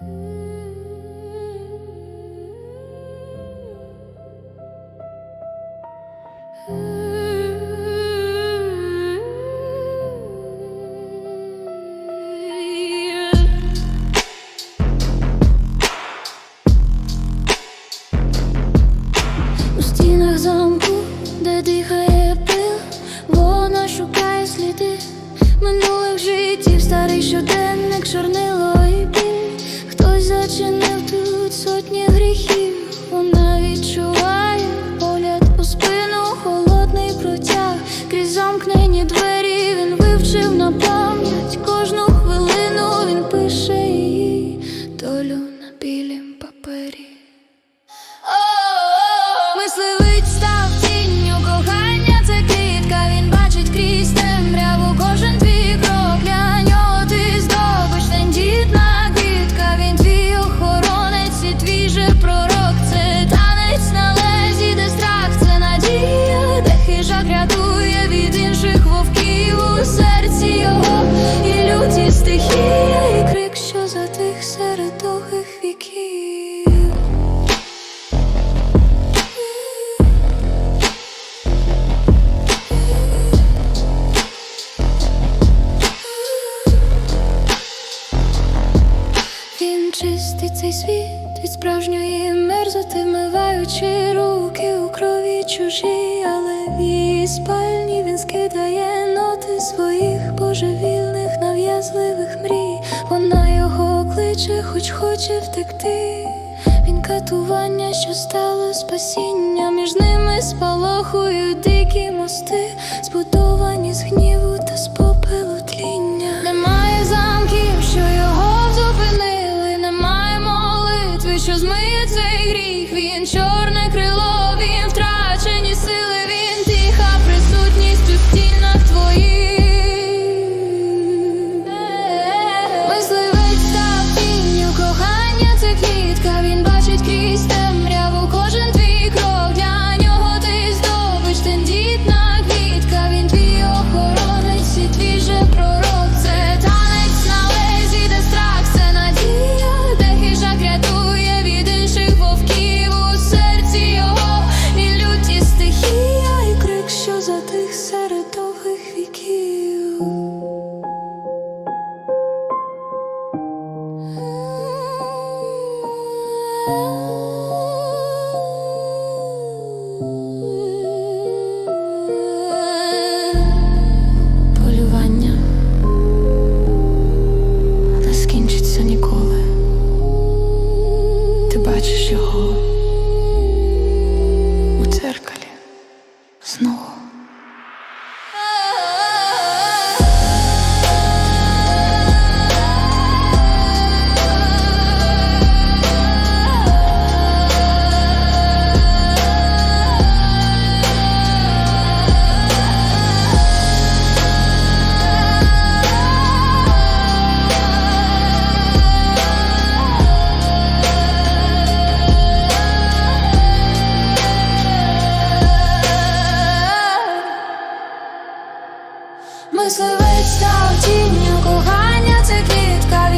У стінах замку, де дихає пил, вона шукає сліди минулих життів, старий щоденник, чорнило цей світ від справжньої мерзоти, вмиваючи руки у крові чужі, але в її спальні він скидає ноти своїх божевільних, нав'язливих мрій. Вона його кличе, хоч хоче втекти. Він катування, що стало спасіння, між ними спалахують дикі мости, збудовані з гніву що змиє цей гріх. мисливець став тінню кохання це квітка.